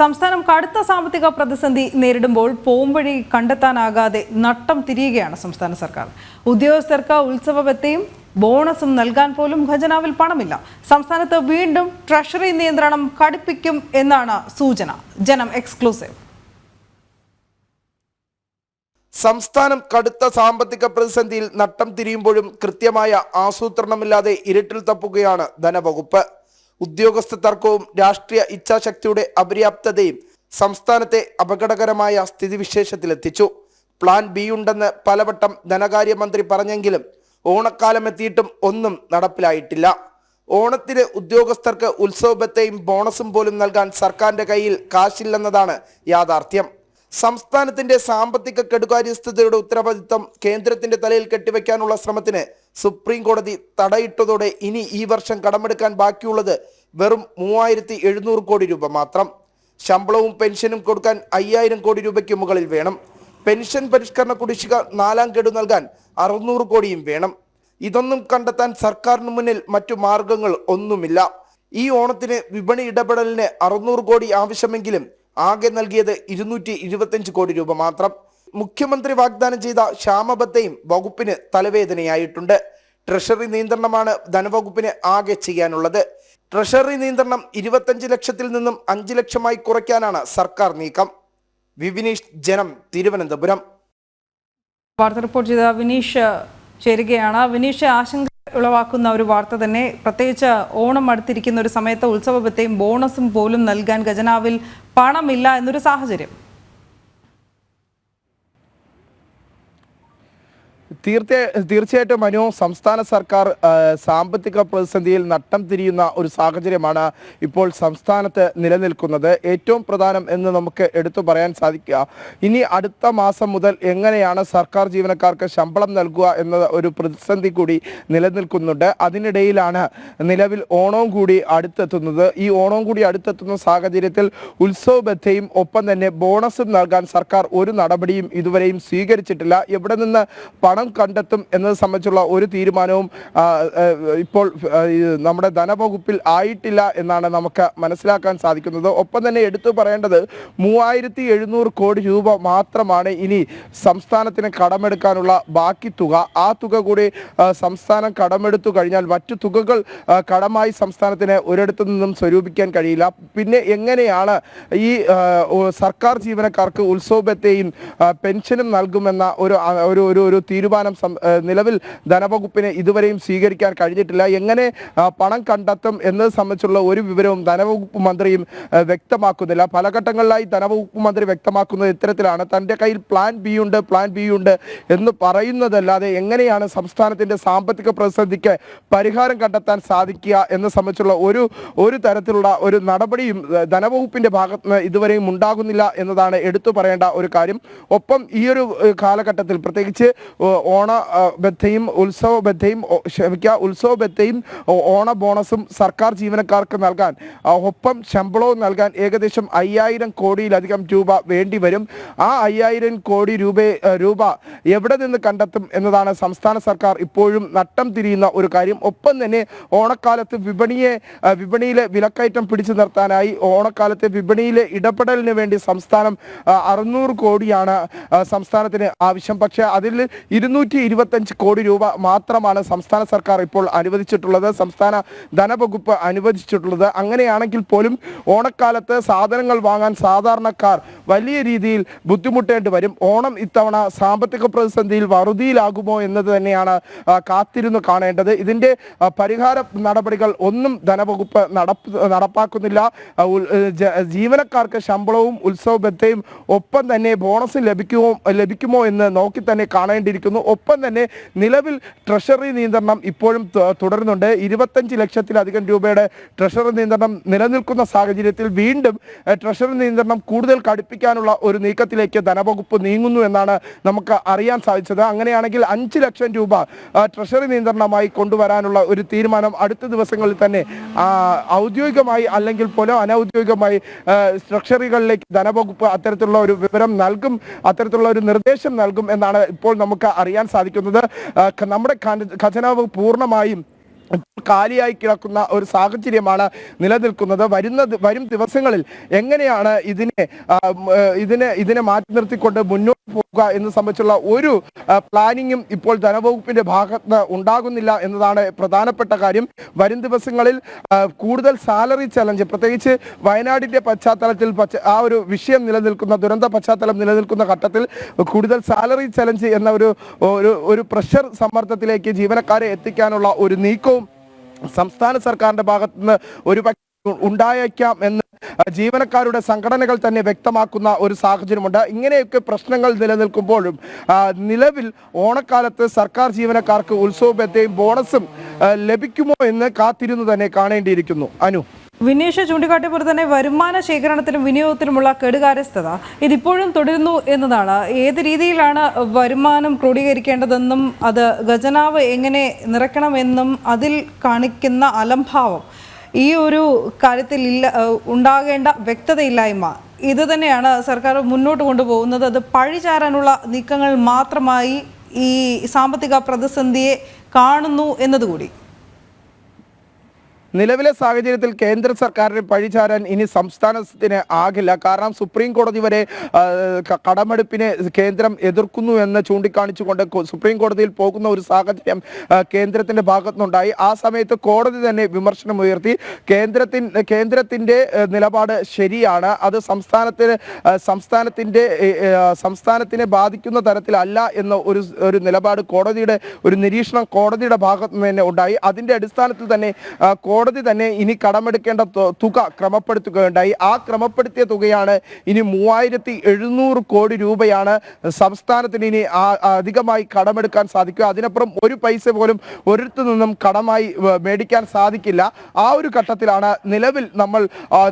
സംസ്ഥാനം കടുത്ത സാമ്പത്തിക പ്രതിസന്ധി നേരിടുമ്പോൾ പോംവഴി കണ്ടെത്താനാകാതെ നട്ടം തിരിയുകയാണ് സംസ്ഥാന സർക്കാർ. ഉദ്യോഗസ്ഥർക്ക് ഉത്സവബത്തയും ബോണസും നൽകാൻ പോലും ഖജനാവിൽ പണമില്ല. സംസ്ഥാനത്ത് വീണ്ടും ട്രഷറി നിയന്ത്രണം കടുപ്പിക്കും എന്നാണ് സൂചന. ജനം എക്സ്ക്ലൂസീവ്. സംസ്ഥാനം കടുത്ത സാമ്പത്തിക പ്രതിസന്ധിയിൽ നട്ടം തിരിയുമ്പോഴും കൃത്യമായ ആസൂത്രണമില്ലാതെ ഇരുട്ടിൽ തപ്പുകയാണ് ധനവകുപ്പ്. ഉദ്യോഗസ്ഥ തർക്കവും രാഷ്ട്രീയ ഇച്ഛാശക്തിയുടെ അപര്യാപ്തതയും സംസ്ഥാനത്തെ അപകടകരമായ സ്ഥിതിവിശേഷത്തിലെത്തിച്ചു. പ്ലാൻ ബി ഉണ്ടെന്ന് പലവട്ടം ധനകാര്യമന്ത്രി പറഞ്ഞെങ്കിലും ഓണക്കാലം എത്തിയിട്ടും ഒന്നും നടപ്പിലായിട്ടില്ല. ഓണത്തിന് ഉദ്യോഗസ്ഥർക്ക് ഉത്സവബത്തെയും ബോണസും പോലും നൽകാൻ സർക്കാരിന്റെ കയ്യിൽ കാശില്ലെന്നതാണ് യാഥാർത്ഥ്യം. സംസ്ഥാനത്തിന്റെ സാമ്പത്തിക കെടുകാര്യസ്ഥതയുടെ ഉത്തരവാദിത്തം കേന്ദ്രത്തിന്റെ തലയിൽ കെട്ടിവെക്കാനുള്ള ശ്രമത്തിന് സുപ്രീം കോടതി തടയിട്ടതോടെ ഇനി ഈ വർഷം കടമെടുക്കാൻ ബാക്കിയുള്ളത് വെറും മൂവായിരത്തി എഴുന്നൂറ് കോടി രൂപ മാത്രം. ശമ്പളവും പെൻഷനും കൊടുക്കാൻ അയ്യായിരം കോടി രൂപയ്ക്ക് മുകളിൽ വേണം. പെൻഷൻ പരിഷ്കരണ കുടിശ്ശിക നാലാം ഗഡു നൽകാൻ അറുന്നൂറ് കോടിയും വേണം. ഇതൊന്നും കണ്ടെത്താൻ സർക്കാരിന് മുന്നിൽ മറ്റു മാർഗങ്ങൾ ഒന്നുമില്ല. ഈ ഓണത്തിന് വിപണി ഇടപെടലിന് അറുന്നൂറ് കോടി ആവശ്യമെങ്കിലും ആകെ നൽകിയത് ഇരുന്നൂറ്റി കോടി രൂപ മാത്രം. മുഖ്യമന്ത്രി വാഗ്ദാനം ചെയ്ത ക്ഷാമബത്തയും വകുപ്പിന് തലവേദനയായിട്ടുണ്ട്. ട്രഷറി നിയന്ത്രണമാണ് ധനവകുപ്പിന് ആകെ ചെയ്യാനുള്ളത്. ട്രഷറി നിയന്ത്രണം ഇരുപത്തഞ്ച് ലക്ഷത്തിൽ നിന്നും അഞ്ച് ലക്ഷമായി കുറയ്ക്കാനാണ് സർക്കാർ നീക്കം. വിവിനീഷ് ജനം തിരുവനന്തപുരം. വാർത്ത റിപ്പോർട്ട് ചെയ്ത വിനീഷ് ചേരുകയാണ്. വിനീഷ് ആശങ്ക ഉളവാക്കുന്ന ഒരു വാർത്ത തന്നെ. പ്രത്യേകിച്ച് ഓണം അടുത്തിരിക്കുന്ന ഒരു സമയത്ത് ഉത്സവബത്തെയും ബോണസും പോലും നൽകാൻ ഖജനാവിൽ പണമില്ല എന്നൊരു സാഹചര്യം. തീർച്ച തീർച്ചയായിട്ടും മനു സംസ്ഥാന സർക്കാർ സാമ്പത്തിക പ്രതിസന്ധിയിൽ നട്ടം തിരിയുന്ന ഒരു സാഹചര്യമാണ് ഇപ്പോൾ സംസ്ഥാനത്ത് നിലനിൽക്കുന്നത്. ഏറ്റവും പ്രധാനം എന്ന് നമുക്ക് എടുത്തു പറയാൻ സാധിക്കുക. ഇനി അടുത്ത മാസം മുതൽ എങ്ങനെയാണ് സർക്കാർ ജീവനക്കാർക്ക് ശമ്പളം നൽകുക എന്ന ഒരു പ്രതിസന്ധി കൂടി നിലനിൽക്കുന്നുണ്ട്. അതിനിടയിലാണ് നിലവിൽ ഓണവും കൂടി അടുത്തെത്തുന്നത്. ഈ ഓണവും കൂടി അടുത്തെത്തുന്ന സാഹചര്യത്തിൽ ഉത്സവബദ്ധയും ഒപ്പം തന്നെ ബോണസും നൽകാൻ സർക്കാർ ഒരു നടപടിയും ഇതുവരെയും സ്വീകരിച്ചിട്ടില്ല. എവിടെ നിന്ന് പണം കണ്ടെത്തും എന്നത് സംബന്ധിച്ചുള്ള ഒരു തീരുമാനവും ഇപ്പോൾ നമ്മുടെ ധനവകുപ്പിൽ ആയിട്ടില്ല എന്നാണ് നമുക്ക് മനസ്സിലാക്കാൻ സാധിക്കുന്നത്. ഒപ്പം തന്നെ എടുത്തു പറയേണ്ടത് മൂവായിരത്തി എഴുന്നൂറ് കോടി രൂപ മാത്രമാണ് ഇനി സംസ്ഥാനത്തിന് കടമെടുക്കാനുള്ള ബാക്കി തുക. ആ തുക കൂടി സംസ്ഥാനം കടമെടുത്തു കഴിഞ്ഞാൽ മറ്റു തുകകൾ കടമായി സംസ്ഥാനത്തിന് ഒരിടത്തു നിന്നും സ്വരൂപിക്കാൻ കഴിയില്ല. പിന്നെ എങ്ങനെയാണ് ഈ സർക്കാർ ജീവനക്കാർക്ക് ഉത്സവത്തെയും പെൻഷനും നൽകുമെന്ന ഒരു ഒരു ഒരു ഒരു തീരുമാനം നിലവിൽ ധനവകുപ്പിന് ഇതുവരെയും സ്വീകരിക്കാൻ കഴിഞ്ഞിട്ടില്ല. എങ്ങനെ പണം കണ്ടെത്തും എന്നത് സംബന്ധിച്ചുള്ള ഒരു വിവരവും ധനവകുപ്പ് മന്ത്രിയും വ്യക്തമാക്കുന്നില്ല. പല ഘട്ടങ്ങളിലായി ധനവകുപ്പ് മന്ത്രി വ്യക്തമാക്കുന്നത് ഇത്തരത്തിലാണ്. തന്റെ കയ്യിൽ പ്ലാൻ ബി ഉണ്ട് പ്ലാൻ ബി ഉണ്ട് എന്ന് പറയുന്നതല്ലാതെ എങ്ങനെയാണ് സംസ്ഥാനത്തിന്റെ സാമ്പത്തിക പ്രതിസന്ധിക്ക് പരിഹാരം കണ്ടെത്താൻ സാധിക്കുക എന്ന് സംബന്ധിച്ചുള്ള ഒരു ഒരു തരത്തിലുള്ള ഒരു നടപടിയും ധനവകുപ്പിന്റെ ഭാഗത്ത് നിന്ന് ഇതുവരെയും ഉണ്ടാകുന്നില്ല എന്നതാണ് എടുത്തു പറയേണ്ട ഒരു കാര്യം. ഒപ്പം ഈ ഒരു കാലഘട്ടത്തിൽ പ്രത്യേകിച്ച് ഓണ ബദ്ധയും ഉത്സവ ബദ്ധയും ക്ഷമിക്കുക ഉത്സവ ബദ്ധയും ഓണ ബോണസും സർക്കാർ ജീവനക്കാർക്ക് നൽകാൻ ഒപ്പം ശമ്പളവും നൽകാൻ ഏകദേശം അയ്യായിരം കോടിയിലധികം രൂപ വേണ്ടി വരും. ആ അയ്യായിരം കോടി രൂപ രൂപ എവിടെ നിന്ന് കണ്ടെത്തും എന്നതാണ് സംസ്ഥാന സർക്കാർ ഇപ്പോഴും നട്ടം തിരിയുന്ന ഒരു കാര്യം. ഒപ്പം തന്നെ ഓണക്കാലത്ത് വിപണിയെ വിപണിയിലെ വിലക്കയറ്റം പിടിച്ചു നിർത്താനായി ഓണക്കാലത്തെ വിപണിയിലെ ഇടപെടലിന് വേണ്ടി സംസ്ഥാനം അറുന്നൂറ് കോടിയാണ് സംസ്ഥാനത്തിന് ആവശ്യം. പക്ഷേ അതിൽ ഇരുന്നൂറ്റി ഇരുപത്തഞ്ച് കോടി രൂപ മാത്രമാണ് സംസ്ഥാന സർക്കാർ ഇപ്പോൾ അനുവദിച്ചിട്ടുള്ളത് സംസ്ഥാന ധനവകുപ്പ് അനുവദിച്ചിട്ടുള്ളത്. അങ്ങനെയാണെങ്കിൽ പോലും ഓണക്കാലത്ത് സാധനങ്ങൾ വാങ്ങാൻ സാധാരണക്കാർ വലിയ രീതിയിൽ ബുദ്ധിമുട്ടേണ്ടി വരും. ഓണം ഇത്തവണ സാമ്പത്തിക പ്രതിസന്ധിയിൽ വറുതിയിലാകുമോ എന്നത് തന്നെയാണ് കാത്തിരുന്ന് കാണേണ്ടത്. ഇതിന്റെ പരിഹാര നടപടികൾ ഒന്നും ധനവകുപ്പ് നടപ്പ് നടപ്പാക്കുന്നില്ല. ജീവനക്കാർക്ക് ശമ്പളവും ഉത്സവബത്തയും ഒപ്പം തന്നെ ബോണസ് ലഭിക്കുമോ ലഭിക്കുമോ എന്ന് നോക്കി തന്നെ കാണേണ്ടിയിരിക്കുന്നു. ഒപ്പം തന്നെ നിലവിൽ ട്രഷറി നിയന്ത്രണം ഇപ്പോഴും തുടരുന്നുണ്ട്. ഇരുപത്തഞ്ച് ലക്ഷത്തിലധികം രൂപയുടെ ട്രഷറി നിയന്ത്രണം നിലനിൽക്കുന്ന സാഹചര്യത്തിൽ വീണ്ടും ട്രഷറി നിയന്ത്രണം കൂടുതൽ കടുപ്പിക്കാനുള്ള ഒരു നീക്കത്തിലേക്ക് ധനവകുപ്പ് നീങ്ങുന്നു എന്നാണ് നമുക്ക് അറിയാൻ സാധിച്ചത്. അങ്ങനെയാണെങ്കിൽ അഞ്ച് ലക്ഷം രൂപ ട്രഷറി നിയന്ത്രണമായി കൊണ്ടുവരാനുള്ള ഒരു തീരുമാനം അടുത്ത ദിവസങ്ങളിൽ തന്നെ ഔദ്യോഗികമായി അല്ലെങ്കിൽ പോലും അനൌദ്യോഗികമായി ആ, ട്രഷറികളിലേക്ക് ധനവകുപ്പ് അത്തരത്തിലുള്ള ഒരു വിവരം നൽകും അത്തരത്തിലുള്ള ഒരു നിർദ്ദേശം നൽകും എന്നാണ് ഇപ്പോൾ നമുക്ക് അറിയാൻ സാധിക്കുന്നത്. നമ്മുടെ ഖജനാവ് പൂർണമായും കാലിയായി കിടക്കുന്ന ഒരു സാഹചര്യമാണ് നിലനിൽക്കുന്നത്. വരുന്ന വരും ദിവസങ്ങളിൽ എങ്ങനെയാണ് ഇതിനെ ഇതിനെ ഇതിനെ മാറ്റി നിർത്തിക്കൊണ്ട് മുന്നോട്ട് പോകുക എന്ന് സംബന്ധിച്ചുള്ള ഒരു പ്ലാനിങ്ങും ഇപ്പോൾ ധനവകുപ്പിന്റെ ഭാഗത്ത് ഉണ്ടാകുന്നില്ല എന്നതാണ് പ്രധാനപ്പെട്ട കാര്യം. വരും ദിവസങ്ങളിൽ കൂടുതൽ സാലറി ചലഞ്ച് പ്രത്യേകിച്ച് വയനാടിന്റെ പശ്ചാത്തലത്തിൽ ആ ഒരു വിഷയം നിലനിൽക്കുന്ന ദുരന്ത പശ്ചാത്തലം നിലനിൽക്കുന്ന ഘട്ടത്തിൽ കൂടുതൽ സാലറി ചലഞ്ച് എന്ന ഒരു ഒരു പ്രഷർ സമ്മർദ്ദത്തിലേക്ക് ജീവനക്കാരെ എത്തിക്കാനുള്ള ഒരു നീക്കവും സംസ്ഥാന സർക്കാരിന്റെ ഭാഗത്തുനിന്ന് ഒരു ഉണ്ടായേക്കാം എന്ന് ജീവനക്കാരുടെ സംഘടനകൾ തന്നെ വ്യക്തമാക്കുന്ന ഒരു സാഹചര്യമുണ്ട്. ഇങ്ങനെയൊക്കെ പ്രശ്നങ്ങൾ നിലനിൽക്കുമ്പോഴും നിലവിൽ ഓണക്കാലത്ത് സർക്കാർ ജീവനക്കാർക്ക് ഉത്സവബത്തയും ബോണസും ലഭിക്കുമോ എന്ന് കാത്തിരുന്നു തന്നെ കാണേണ്ടിയിരിക്കുന്നു. അനു. വിനീഷ് ചൂണ്ടിക്കാട്ടിയ പോലെ തന്നെ വരുമാന ശേഖരണത്തിലും വിനിയോഗത്തിലുമുള്ള കെടുകാര്യസ്ഥത ഇതിപ്പോഴും തുടരുന്നു എന്നതാണ്. ഏത് രീതിയിലാണ് വരുമാനം ക്രോഡീകരിക്കേണ്ടതെന്നും അത് ഖജനാവ് എങ്ങനെ നിറയ്ക്കണമെന്നും അതിൽ കാണിക്കുന്ന അലംഭാവം ഈ ഒരു കാര്യത്തിൽ ഇല്ല ഉണ്ടാകേണ്ട വ്യക്തതയില്ലായ്മ. ഇത് തന്നെയാണ് സർക്കാർ മുന്നോട്ട് കൊണ്ടുപോകുന്നത്. അത് പഴിചാരാനുള്ള നീക്കങ്ങൾ മാത്രമായി ഈ സാമ്പത്തിക പ്രതിസന്ധിയെ കാണുന്നു എന്നതുകൂടി. നിലവിലെ സാഹചര്യത്തിൽ കേന്ദ്ര സർക്കാരിന് പഴിചാരാൻ ഇനി സംസ്ഥാനത്തിന് ആകില്ല. കാരണം സുപ്രീം കോടതി വരെ കടമെടുപ്പിനെ കേന്ദ്രം എതിർക്കുന്നു എന്ന് ചൂണ്ടിക്കാണിച്ചുകൊണ്ട് കൊ- സുപ്രീം കോടതിയിൽ പോകുന്ന ഒരു സാഹചര്യം കേന്ദ്രത്തിന്റെ ഭാഗത്തുനിന്നുണ്ടായി. ആ സമയത്ത് കോടതി തന്നെ വിമർശനം ഉയർത്തി കേന്ദ്രത്തിൻ കേന്ദ്രത്തിന്റെ നിലപാട് ശരിയാണ്. അത് സംസ്ഥാനത്തിന് സംസ്ഥാനത്തിന്റെ സംസ്ഥാനത്തിനെ ബാധിക്കുന്ന തരത്തിലല്ല എന്ന ഒരു ഒരു നിലപാട് കോടതിയുടെ ഒരു നിരീക്ഷണം കോടതിയുടെ ഭാഗത്തു തന്നെ ഉണ്ടായി. അതിന്റെ അടിസ്ഥാനത്തിൽ തന്നെ ആ, കോടതി തന്നെ ഇനി കടമെടുക്കേണ്ട തുക ക്രമപ്പെടുത്തുകയുണ്ടായി. ആ ക്രമപ്പെടുത്തിയ തുകയാണ് ഇനി മൂവായിരത്തി എഴുന്നൂറ് കോടി രൂപയാണ് സംസ്ഥാനത്തിന് ഇനി അധികമായി കടമെടുക്കാൻ സാധിക്കുക. അതിനപ്പുറം ഒരു പൈസ പോലും ഒരിടത്തു നിന്നും കടമായി മേടിക്കാൻ സാധിക്കില്ല. ആ ഒരു ഘട്ടത്തിലാണ് നിലവിൽ നമ്മൾ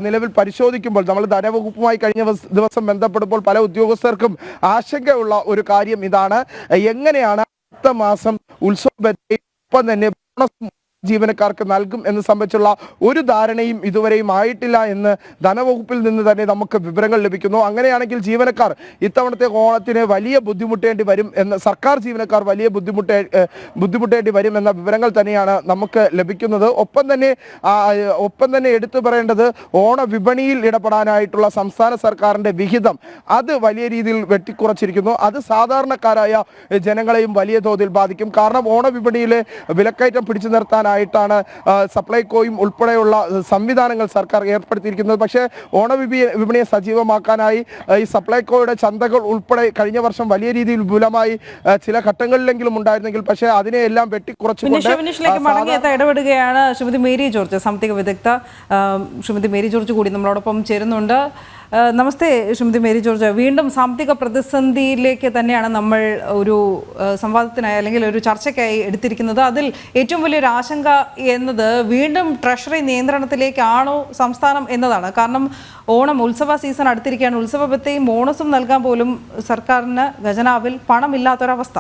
നിലവിൽ പരിശോധിക്കുമ്പോൾ നമ്മൾ ധനവകുപ്പുമായി കഴിഞ്ഞ വസ്- ദിവസം ബന്ധപ്പെടുമ്പോൾ പല ഉദ്യോഗസ്ഥർക്കും ആശങ്കയുള്ള ഒരു കാര്യം ഇതാണ്. എങ്ങനെയാണ് അടുത്ത മാസം ഉത്സവ ഒപ്പം തന്നെ ബോണസും ജീവനക്കാർക്ക് നൽകും എന്ന് സംബന്ധിച്ചുള്ള ഒരു ധാരണയും ഇതുവരെയും ആയിട്ടില്ല എന്ന് ധനവകുപ്പിൽ നിന്ന് തന്നെ നമുക്ക് വിവരങ്ങൾ ലഭിക്കുന്നു. അങ്ങനെയാണെങ്കിൽ ജീവനക്കാർ ഇത്തവണത്തെ ഓണത്തിന് വലിയ ബുദ്ധിമുട്ടേണ്ടി വരും എന്ന് സർക്കാർ ജീവനക്കാർ വലിയ ബുദ്ധിമുട്ടേ ബുദ്ധിമുട്ടേണ്ടി വരും എന്ന വിവരങ്ങൾ തന്നെയാണ് നമുക്ക് ലഭിക്കുന്നത്. ഒപ്പം തന്നെ ഒപ്പം തന്നെ എടുത്തു പറയേണ്ടത് ഓണ വിപണിയിൽ ഇടപെടാനായിട്ടുള്ള സംസ്ഥാന സർക്കാരിന്റെ വിഹിതം അത് വലിയ രീതിയിൽ വെട്ടിക്കുറച്ചിരിക്കുന്നു. അത് സാധാരണക്കാരായ ജനങ്ങളെയും വലിയ തോതിൽ ബാധിക്കും. കാരണം ഓണ വിപണിയിലെ വിലക്കയറ്റം പിടിച്ചു നിർത്താനായിട്ടാണ് ആ, സപ്ലൈകോയും ഉൾപ്പെടെയുള്ള സംവിധാനങ്ങൾ സർക്കാർ ഏർപ്പെടുത്തിയിരിക്കുന്നത്. പക്ഷേ ഓണവിപണി വിപണിയെ സജീവമാക്കാനായി ഈ സപ്ലൈകോയുടെ ചന്തകൾ ഉൾപ്പെടെ കഴിഞ്ഞ വർഷം വലിയ രീതിയിൽ വിപുലമായി ചില ഘട്ടങ്ങളിലെങ്കിലും ഉണ്ടായിരുന്നെങ്കിൽ പക്ഷേ അതിനെയെല്ലാം വെട്ടിക്കുറച്ചുകൊണ്ട് ഇടപെടുകയാണ് ശ്രീമതി മേരി ജോർജ് സാമ്പത്തിക വിദഗ്ധ ശ്രീമതി മേരി ജോർജ് കൂടി നമ്മളോടൊപ്പം ചേരുന്നുണ്ട്. നമസ്തേ ശ്രീമതി മേരി ജോർജ്. വീണ്ടും സാമ്പത്തിക പ്രതിസന്ധിയിലേക്ക് തന്നെയാണ് നമ്മൾ ഒരു സംവാദത്തിനായി അല്ലെങ്കിൽ ഒരു ചർച്ചയ്ക്കായി എടുത്തിരിക്കുന്നത്. അതിൽ ഏറ്റവും വലിയൊരു ആശങ്ക എന്നത് വീണ്ടും ട്രഷറി നിയന്ത്രണത്തിലേക്കാണോ സംസ്ഥാനം എന്നതാണ്. കാരണം ഓണം ഉത്സവ സീസൺ അടുത്തിരിക്കുകയാണ്. ഉത്സവത്തെയും ബോണസും നൽകാൻ പോലും സർക്കാരിന് ഖജനാവിൽ പണമില്ലാത്തൊരവസ്ഥ.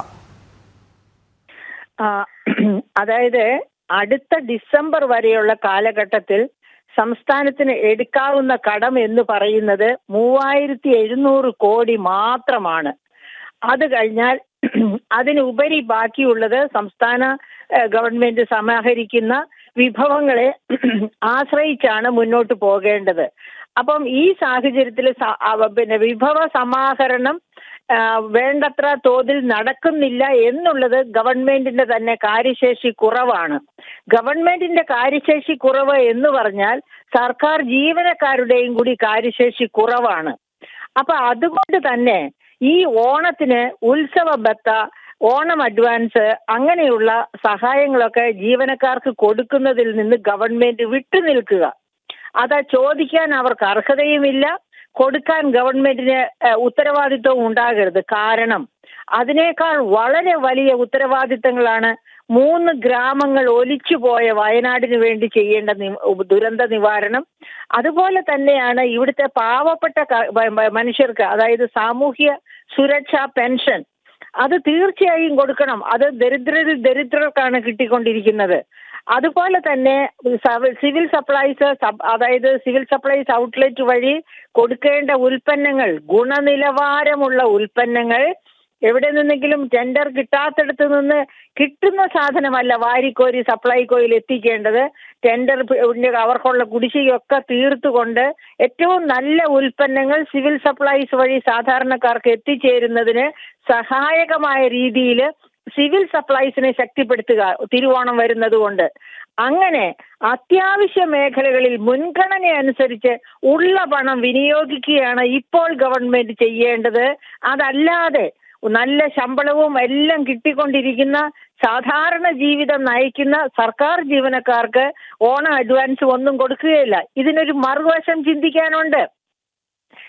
അതായത് അടുത്ത ഡിസംബർ വരെയുള്ള കാലഘട്ടത്തിൽ സംസ്ഥാനത്തിന് എടുക്കാവുന്ന കടം എന്ന് പറയുന്നത് മൂവായിരത്തി എഴുന്നൂറ് കോടി മാത്രമാണ്. അത് കഴിഞ്ഞാൽ അതിനുപരി ബാക്കിയുള്ളത് സംസ്ഥാന ഗവൺമെന്റ് സമാഹരിക്കുന്ന വിഭവങ്ങളെ ആശ്രയിച്ചാണ് മുന്നോട്ട് പോകേണ്ടത്. അപ്പം ഈ സാഹചര്യത്തിൽ പിന്നെ വിഭവ സമാഹരണം വേണ്ടത്ര തോതിൽ നടക്കുന്നില്ല എന്നുള്ളത് ഗവൺമെന്റിന്റെ തന്നെ കാര്യശേഷി കുറവാണ്. ഗവൺമെന്റിന്റെ കാര്യശേഷി കുറവ് എന്ന് പറഞ്ഞാൽ സർക്കാർ ജീവനക്കാരുടെയും കൂടി കാര്യശേഷി കുറവാണ്. അപ്പൊ അതുകൊണ്ട് തന്നെ ഈ ഓണത്തിന് ഉത്സവ ബത്ത ഓണം അഡ്വാൻസ് അങ്ങനെയുള്ള സഹായങ്ങളൊക്കെ ജീവനക്കാർക്ക് കൊടുക്കുന്നതിൽ നിന്ന് ഗവൺമെന്റ് വിട്ടുനിൽക്കുക. അത് ചോദിക്കാൻ അവർക്ക് അർഹതയുമില്ല. കൊടുക്കാൻ ഗവൺമെന്റിന് ഉത്തരവാദിത്വം ഉണ്ടാകരുത്. കാരണം അതിനേക്കാൾ വളരെ വലിയ ഉത്തരവാദിത്തങ്ങളാണ് മൂന്ന് ഗ്രാമങ്ങൾ ഒലിച്ചുപോയ വയനാടിന് വേണ്ടി ചെയ്യേണ്ട ദുരന്ത നിവാരണം. അതുപോലെ തന്നെയാണ് ഇവിടുത്തെ പാവപ്പെട്ട മനുഷ്യർക്ക് അതായത് സാമൂഹ്യ സുരക്ഷാ പെൻഷൻ. അത് തീർച്ചയായും കൊടുക്കണം. അത് ദരിദ്രരിൽ ദരിദ്രർക്കാണ് കിട്ടിക്കൊണ്ടിരിക്കുന്നത്. അതുപോലെ തന്നെ സിവിൽ സപ്ലൈസ് അതായത് സിവിൽ സപ്ലൈസ് ഔട്ട്ലെറ്റ് വഴി കൊടുക്കേണ്ട ഉൽപ്പന്നങ്ങൾ ഗുണനിലവാരമുള്ള ഉൽപ്പന്നങ്ങൾ എവിടെ നിന്നെങ്കിലും ടെൻഡർ കിട്ടാത്തടത്ത് നിന്ന് കിട്ടുന്ന സാധനമല്ല വാരിക്കോരി സപ്ലൈകോയിൽ എത്തിക്കേണ്ടത്. ടെൻഡർ അവർക്കുള്ള കുടിശ്ശികയൊക്കെ തീർത്തുകൊണ്ട് ഏറ്റവും നല്ല ഉൽപ്പന്നങ്ങൾ സിവിൽ സപ്ലൈസ് വഴി സാധാരണക്കാർക്ക് എത്തിച്ചേരുന്നതിന് സഹായകമായ രീതിയിൽ സിവിൽ സപ്ലൈസിനെ ശക്തിപ്പെടുത്തുക തിരുവോണം വരുന്നത് കൊണ്ട് അങ്ങനെ അത്യാവശ്യ മേഖലകളിൽ മുൻഗണന അനുസരിച്ച് ഉള്ള പണം വിനിയോഗിക്കുകയാണ് ഇപ്പോൾ ഗവൺമെന്റ് ചെയ്യേണ്ടത്. അതല്ലാതെ നല്ല ശമ്പളവും എല്ലാം കിട്ടിക്കൊണ്ടിരിക്കുന്ന സാധാരണ ജീവിതം നയിക്കുന്ന സർക്കാർ ജീവനക്കാർക്ക് ഓണം അഡ്വാൻസ് ഒന്നും കൊടുക്കുകയില്ല. ഇതിനൊരു മറുവശം ചിന്തിക്കാനുണ്ട്.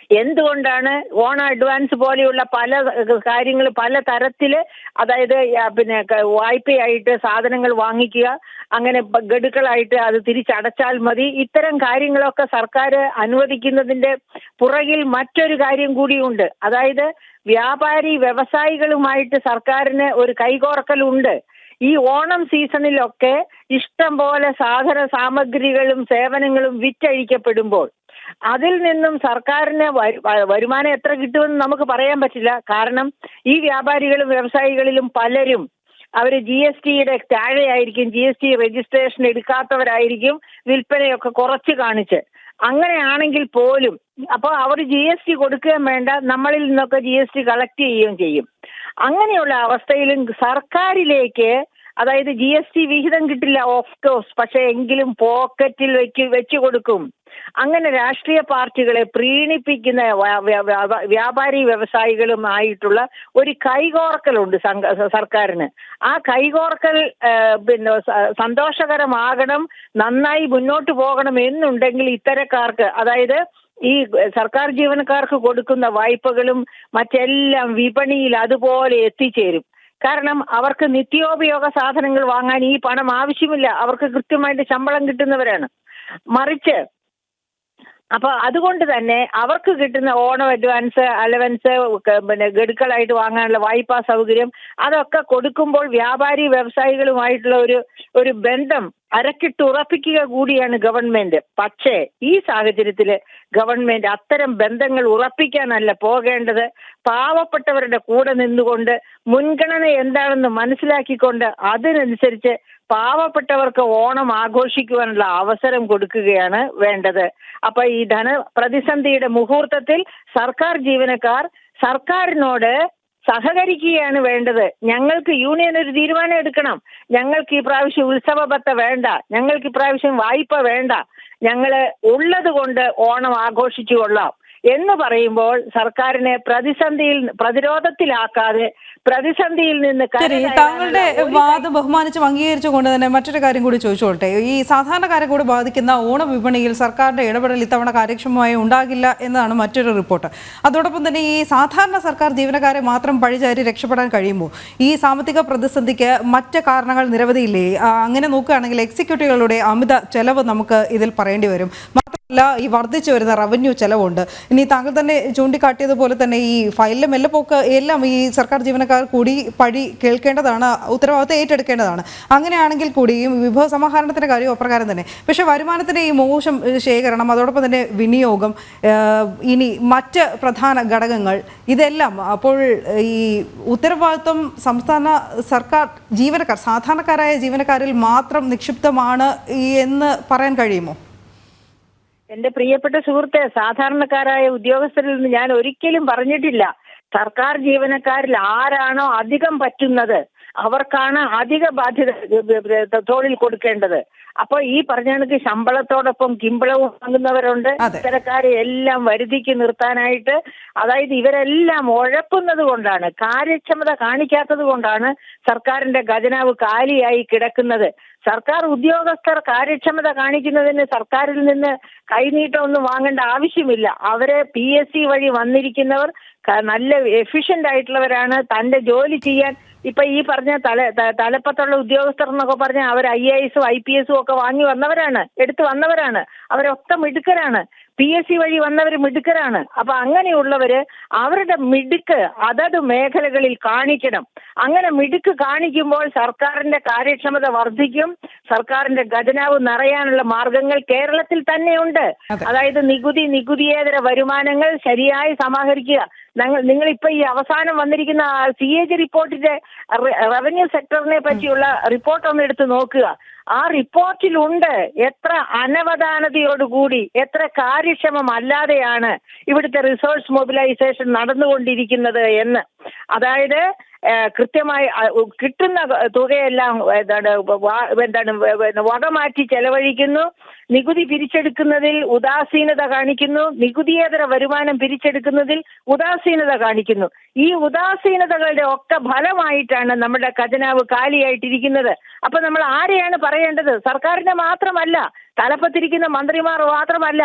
എന്തുകൊണ്ടാണ് ഓണ അഡ്വാൻസ് പോലെയുള്ള പല കാര്യങ്ങൾ പല തരത്തിൽ അതായത് പിന്നെ വായ്പയായിട്ട് സാധനങ്ങൾ വാങ്ങിക്കുക അങ്ങനെ ഗഡുക്കളായിട്ട് അത് തിരിച്ചടച്ചാൽ മതി. ഇത്തരം കാര്യങ്ങളൊക്കെ സർക്കാർ അനുവദിക്കുന്നതിന്റെ പുറകിൽ മറ്റൊരു കാര്യം കൂടിയുണ്ട് അതായത് വ്യാപാരി വ്യവസായികളുമായിട്ട് സർക്കാരിന് ഒരു കൈകോർക്കലുണ്ട്. ഈ ഓണം സീസണിലൊക്കെ ഇഷ്ടം പോലെ സാധന സാമഗ്രികളും സേവനങ്ങളും വിറ്റഴിക്കപ്പെടുമ്പോൾ അതിൽ നിന്നും സർക്കാരിന് വരുമാനം എത്ര കിട്ടുമെന്ന് നമുക്ക് പറയാൻ പറ്റില്ല. കാരണം ഈ വ്യാപാരികളും വ്യവസായികളിലും പലരും അവർ ജി എസ് ടിയുടെ താഴെയായിരിക്കും ജി എസ് ടി രജിസ്ട്രേഷൻ എടുക്കാത്തവരായിരിക്കും വിൽപ്പനയൊക്കെ കുറച്ച് കാണിച്ച്. അങ്ങനെയാണെങ്കിൽ പോലും അപ്പോൾ അവർ ജി എസ് ടി കൊടുക്കുകയും വേണ്ട നമ്മളിൽ നിന്നൊക്കെ ജി എസ് ടി കളക്ട് ചെയ്യുകയും ചെയ്യും. അങ്ങനെയുള്ള അവസ്ഥയിലും സർക്കാരിലേക്ക് അതായത് ജി എസ് ടി വിഹിതം കിട്ടില്ല ഓഫ് കോഴ്സ് പക്ഷെ എങ്കിലും പോക്കറ്റിൽ വെച്ച് വെച്ചു കൊടുക്കും. അങ്ങനെ രാഷ്ട്രീയ പാർട്ടികളെ പ്രീണിപ്പിക്കുന്ന വ്യാപാരി വ്യവസായികളും ആയിട്ടുള്ള ഒരു കൈകോർക്കലുണ്ട് സർക്കാരിന്. ആ കൈകോർക്കൽ പിന്നെ സന്തോഷകരമാകണം നന്നായി മുന്നോട്ട് പോകണം എന്നുണ്ടെങ്കിൽ ഇത്തരക്കാർക്ക് അതായത് ഈ സർക്കാർ ജീവനക്കാർക്ക് കൊടുക്കുന്ന വായ്പകളും മറ്റെല്ലാം വിപണിയിൽ അതുപോലെ എത്തിച്ചേരും. കാരണം അവർക്ക് നിത്യോപയോഗ സാധനങ്ങൾ വാങ്ങാൻ ഈ പണം ആവശ്യമില്ല. അവർക്ക് കൃത്യമായിട്ട് ശമ്പളം കിട്ടുന്നവരാണ്. മറിച്ച് അപ്പൊ അതുകൊണ്ട് തന്നെ അവർക്ക് കിട്ടുന്ന ഓണം അഡ്വാൻസ് അലവൻസ് പിന്നെ ഗഡുക്കളായിട്ട് വാങ്ങാനുള്ള വായ്പാ സൗകര്യം അതൊക്കെ കൊടുക്കുമ്പോൾ വ്യാപാരി വ്യവസായികളുമായിട്ടുള്ള ഒരു ഒരു ബന്ധം അരക്കിട്ട് ഉറപ്പിക്കുക കൂടിയാണ് ഗവൺമെന്റ് പക്ഷേ ഈ സാഹചര്യത്തിൽ ഗവൺമെന്റ് അത്തരം ബന്ധങ്ങൾ ഉറപ്പിക്കാനല്ല പോകേണ്ടത്. പാവപ്പെട്ടവരുടെ കൂടെ നിന്നുകൊണ്ട് മുൻഗണന എന്താണെന്ന് മനസ്സിലാക്കിക്കൊണ്ട് അതിനനുസരിച്ച് പാവപ്പെട്ടവർക്ക് ഓണം ആഘോഷിക്കുവാനുള്ള അവസരം കൊടുക്കുകയാണ് വേണ്ടത്. അപ്പൊ ഈ ധന പ്രതിസന്ധിയുടെ മുഹൂർത്തത്തിൽ സർക്കാർ ജീവനക്കാർ സർക്കാരിനോട് സഹകരിക്കുകയാണ് വേണ്ടത്. ഞങ്ങൾക്ക് യൂണിയൻ ഒരു തീരുമാനം എടുക്കണം. ഞങ്ങൾക്ക് ഈ പ്രാവശ്യം ഉത്സവ ബത്ത വേണ്ട. ഞങ്ങൾക്ക് ഇപ്രാവശ്യം വായ്പ വേണ്ട. ഞങ്ങൾ ഉള്ളത് കൊണ്ട് ഓണം ആഘോഷിച്ചു കൊള്ളാം. എന്ന് പറയുമ്പോൾ സർക്കാരിനെ പ്രതിസന്ധിയിൽ പ്രതിരോധത്തിലാക്കാതെ പ്രതിസന്ധിയിൽ നിന്ന് താങ്കളുടെ വാദം ബഹുമാനിച്ചും അംഗീകരിച്ചുകൊണ്ട് തന്നെ മറ്റൊരു കാര്യം കൂടി ചോദിച്ചോട്ടെ. ഈ സാധാരണക്കാരെ കൂടി ബാധിക്കുന്ന ഓണ വിപണിയിൽ സർക്കാരിന്റെ ഇടപെടൽ ഇത്തവണ കാര്യക്ഷമമായി ഉണ്ടാകില്ല എന്നതാണ് മറ്റൊരു റിപ്പോർട്ട്. അതോടൊപ്പം തന്നെ ഈ സാധാരണ സർക്കാർ ജീവനക്കാരെ മാത്രം പഴിചാരി രക്ഷപ്പെടാൻ കഴിയുമ്പോൾ ഈ സാമ്പത്തിക പ്രതിസന്ധിക്ക് മറ്റ് കാരണങ്ങൾ നിരവധിയില്ലേ? അങ്ങനെ നോക്കുകയാണെങ്കിൽ എക്സിക്യൂട്ടീവുകളുടെ അമിത ചെലവ് നമുക്ക് ഇതിൽ പറയേണ്ടി വരും. ഈ വർദ്ധിച്ചു വരുന്ന റവന്യൂ ചെലവുണ്ട്. ഇനി താങ്കൾ തന്നെ ചൂണ്ടിക്കാട്ടിയതുപോലെ തന്നെ ഈ ഫയലിലെ മെല്ലപ്പോക്ക് എല്ലാം ഈ സർക്കാർ ജീവനക്കാർ കൂടി പഴി കേൾക്കേണ്ടതാണ് ഉത്തരവാദിത്തം ഏറ്റെടുക്കേണ്ടതാണ്. അങ്ങനെയാണെങ്കിൽ കൂടിയും വിഭവ സമാഹരണത്തിന്റെ കാര്യം അപ്രകാരം തന്നെ. പക്ഷേ വരുമാനത്തിന്റെ ഈ മോശം ശേഖരണം അതോടൊപ്പം തന്നെ വിനിയോഗം ഇനി മറ്റ് പ്രധാന ഘടകങ്ങൾ ഇതെല്ലാം അപ്പോൾ ഈ ഉത്തരവാദിത്വം സംസ്ഥാന സർക്കാർ ജീവനക്കാർ സാധാരണക്കാരായ ജീവനക്കാരിൽ മാത്രം നിക്ഷിപ്തമാണ് എന്ന് പറയാൻ കഴിയുമോ? എന്റെ പ്രിയപ്പെട്ട സുഹൃത്തെ സാധാരണക്കാരായ ഉദ്യോഗസ്ഥരിൽ നിന്ന് ഞാൻ ഒരിക്കലും പറഞ്ഞിട്ടില്ല. സർക്കാർ ജീവനക്കാരിൽ ആരാണോ അധികം പറ്റുന്നത് അവർക്കാണ് അധിക ബാധ്യത തൊഴിൽ കൊടുക്കേണ്ടത്. അപ്പൊ ഈ പറഞ്ഞ കണക്ക് ശമ്പളത്തോടൊപ്പം കിമ്പളവും വാങ്ങുന്നവരുണ്ട്. ഇത്തരക്കാരെ എല്ലാം വരുതിക്ക് നിർത്താനായിട്ട് അതായത് ഇവരെല്ലാം ഉഴപ്പുന്നത് കൊണ്ടാണ് കാര്യക്ഷമത കാണിക്കാത്തത് കൊണ്ടാണ് സർക്കാരിന്റെ ഖജനാവ് കാലിയായി കിടക്കുന്നത്. സർക്കാർ ഉദ്യോഗസ്ഥർ കാര്യക്ഷമത കാണിക്കുന്നതിന് സർക്കാരിൽ നിന്ന് കൈനീട്ടമൊന്നും വാങ്ങേണ്ട ആവശ്യമില്ല. അവരെ പി എസ് സി വഴി വന്നിരിക്കുന്നവർ നല്ല എഫിഷ്യന്റ് ആയിട്ടുള്ളവരാണ്. തന്റെ ജോലി ചെയ്യാൻ ഇപ്പൊ ഈ പറഞ്ഞ തല തലപ്പത്തുള്ള ഉദ്യോഗസ്ഥർ എന്നൊക്കെ പറഞ്ഞ അവർ ഐ എ എസും ഐ പി എസും ഒക്കെ വാങ്ങി വന്നവരാണ് എടുത്തു വന്നവരാണ്. അവരൊക്കെ മിടുക്കരാണ്. പി എസ് സി വഴി വന്നവർ മിടുക്കരാണ്. അപ്പൊ അങ്ങനെയുള്ളവര് അവരുടെ മിടുക്ക് അതത് മേഖലകളിൽ കാണിക്കണം. അങ്ങനെ മിടുക്ക് കാണിക്കുമ്പോൾ സർക്കാരിന്റെ കാര്യക്ഷമത വർദ്ധിക്കും. സർക്കാരിന്റെ ഖജനാവ് നിറയാനുള്ള മാർഗങ്ങൾ കേരളത്തിൽ തന്നെയുണ്ട്. അതായത് നികുതി നികുതിയേതര വരുമാനങ്ങൾ ശരിയായി സമാഹരിക്കുക. ഞങ്ങൾ നിങ്ങൾ ഇപ്പൊ ഈ അവസാനം വന്നിരിക്കുന്ന സി എ ജി റിപ്പോർട്ടിന്റെ റവന്യൂ സെക്ടറിനെ പറ്റിയുള്ള റിപ്പോർട്ട് ഒന്ന് എടുത്ത് നോക്കുക. ആ റിപ്പോർട്ടിലുണ്ട്. എത്ര അനവധാനതയോടുകൂടി എത്ര കാര്യക്ഷമമല്ലാതെയാണ് ഇവിടുത്തെ റിസോഴ്സ് മൊബിലൈസേഷൻ നടന്നുകൊണ്ടിരിക്കുന്നത് എന്ന്. അതായത് കൃത്യമായി കിട്ടുന്ന തുകയെല്ലാം എന്താണ് എന്താണ് വക മാറ്റി ചെലവഴിക്കുന്നു. നികുതി പിരിച്ചെടുക്കുന്നതിൽ ഉദാസീനത കാണിക്കുന്നു. നികുതിയേതര വരുമാനം പിരിച്ചെടുക്കുന്നതിൽ ഉദാസീനത കാണിക്കുന്നു. ഈ ഉദാസീനതകളുടെ ഒക്കെ ഫലമായിട്ടാണ് നമ്മുടെ ഖജനാവ് കാലിയായിട്ടിരിക്കുന്നത്. അപ്പൊ നമ്മൾ ആരെയാണ് പറയേണ്ടത്? സർക്കാരിനെ മാത്രമല്ല തലപ്പത്തിരിക്കുന്ന മന്ത്രിമാർ മാത്രമല്ല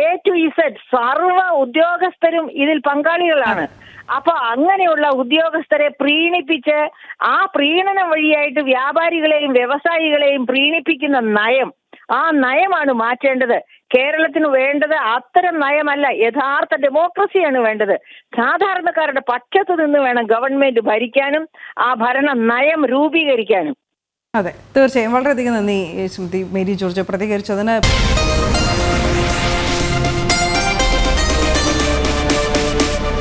എ ടു ഇസഡ് സർവ ഉദ്യോഗസ്ഥരും ഇതിൽ പങ്കാളികളാണ്. അപ്പൊ അങ്ങനെയുള്ള ഉദ്യോഗസ്ഥരെ പ്രീണിപ്പിച്ച് ആ പ്രീണനം വഴിയായിട്ട് വ്യാപാരികളെയും വ്യവസായികളെയും പ്രീണിപ്പിക്കുന്ന നയം ആ നയമാണ് മാറ്റേണ്ടത്. കേരളത്തിന് വേണ്ടത് അത്തരം നയമല്ല യഥാർത്ഥ ഡെമോക്രസിയാണ് വേണ്ടത്. സാധാരണക്കാരുടെ പക്ഷത്ത് നിന്ന് വേണം ഗവൺമെന്റ് ഭരിക്കാനും ആ ഭരണ നയം രൂപീകരിക്കാനും. അതെ തീർച്ചയായും. വളരെയധികം നന്ദി ശ്രീമതി മേരി ജോർജ്. പ്രതികരിച്ചതിന്